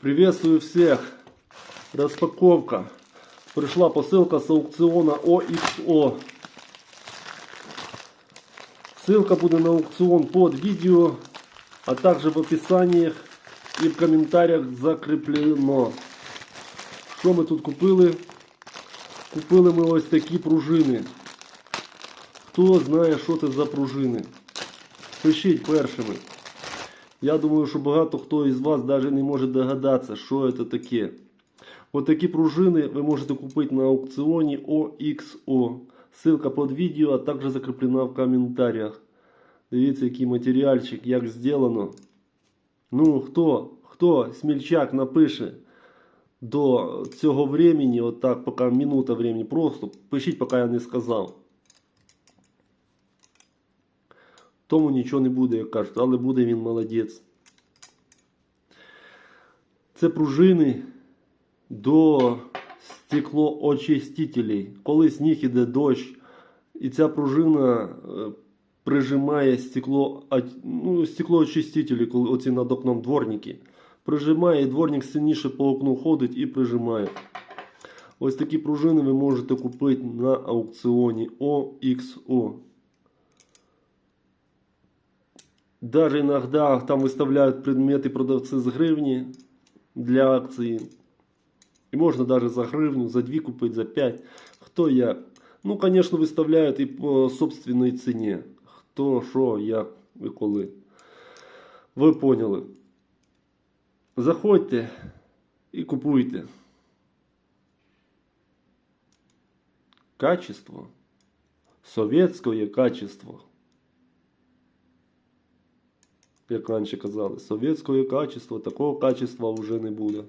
Приветствую всех. Распаковка. Пришла посылка с аукциона OXO. Ссылка будет на аукцион под видео, а также в описании і в коментарях закріплено. Що ми тут купили? Купили ми ось такі пружини. Хто знає, що це за пружини? Пишіть першими. Я думаю, що багато хто із вас навіть не може догадатися, що це таке. Ось такі пружини ви можете купити на аукціоні OXO. Ссылка під відео, а також закріплена в коментарях. Дивіться, який матеріальчик, як зроблено. Ну, хто, хто, смільчак напише до цього времени, от так, поки минута времени, просто пишіть, поки я не сказав. Тому нічого не буде, як кажуть, але буде він молодець. Це пружини до стеклоочистителей. Коли сніг іде дощ, і ця пружина е, прижимає стекло, ну, стеклоочистителі, коли оці над окном дворники. Прижимає, і дворник сильніше по окну ходить і прижимає. Ось такі пружини ви можете купити на аукціоні OXO. Даже иногда там выставляют предметы продавцы с гривни для акции. И можно даже за гривню, за 2 купить, за 5. Хто як. Ну, конечно, выставляют и по собственной цене. Хто, що, як і коли. Ви поняли. Заходьте і купуйте. Качество. Советське качество. Як раніше казали, совєтського качества, такого качества вже не буде.